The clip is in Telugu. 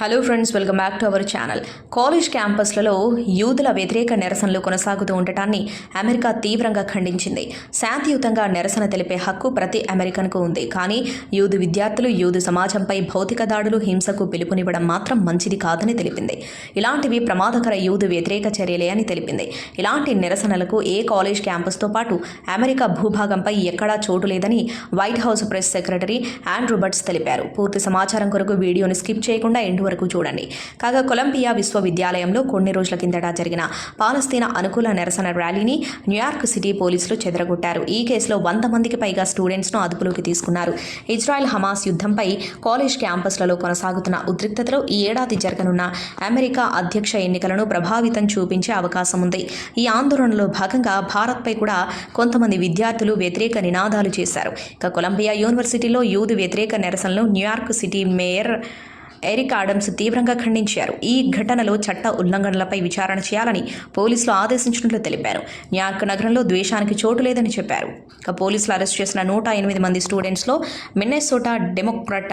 Hello friends welcome back to our channel college క్యాంపస్లలో యూదుల వ్యతిరేక నిరసనలు కొనసాగుతూ ఉండటాన్ని అమెరికా తీవ్రంగా ఖండించింది. శాంతియుతంగా నిరసన తెలిపే హక్కు ప్రతి అమెరికన్కు ఉంది. కానీ యూదు విద్యార్థులు యూదు సమాజంపై భౌతిక దాడులు హింసకు పిలుపునివ్వడం మాత్రం మంచిది కాదని తెలిపింది. ఇలాంటివి ప్రమాదకర యూదు వ్యతిరేక చర్యలే అని తెలిపింది. ఇలాంటి నిరసనలకు ఏ కాలేజ్ క్యాంపస్తో పాటు అమెరికా భూభాగంపై ఎక్కడా చోటు లేదని White House press secretary Andrew Bates తెలిపారు. పూర్తి సమాచారం కొరకు వీడియోని స్కిప్ చేయకుండా ఎండు వరకు చూడండి. కాగా కొలంబియా విశ్వవిద్యాలయంలో కొన్ని రోజుల కిందట జరిగిన పాలస్తీనా అనుకూల నిరసన ర్యాలీని న్యూయార్క్ సిటీ పోలీసులు చెదరగొట్టారు. ఈ కేసులో వంద మందికి పైగా స్టూడెంట్స్ను అదుపులోకి తీసుకున్నారు. ఇజ్రాయెల్ హమాస్ యుద్ధంపై కాలేజ్ క్యాంపస్లలో కొనసాగుతున్న ఉద్రిక్తతలో ఈ ఏడాది జరగనున్న అమెరికా అధ్యక్ష ఎన్నికలను ప్రభావితం చూపించే అవకాశం ఉంది. ఈ ఆందోళనలో భాగంగా భారత్పై కూడా కొంతమంది విద్యార్థులు వ్యతిరేక నినాదాలు చేశారు. ఇక కొలంబియా యూనివర్సిటీలో యూదు వ్యతిరేక నిరసనలు New York city mayor Eric Adams తీవ్రంగా ఖండించారు. ఈ ఘటనలో చట్ట ఉల్లంఘనలపై విచారణ చేయాలని పోలీసులు ఆదేశించినట్లు తెలిపారు. న్యార్క్ నగరంలో ద్వేషానికి చోటు లేదని చెప్పారు. ఇక పోలీసులు అరెస్ట్ చేసిన నూట ఎనిమిది మంది స్టూడెంట్స్లో మిన్నెసోటా డెమోక్రాట్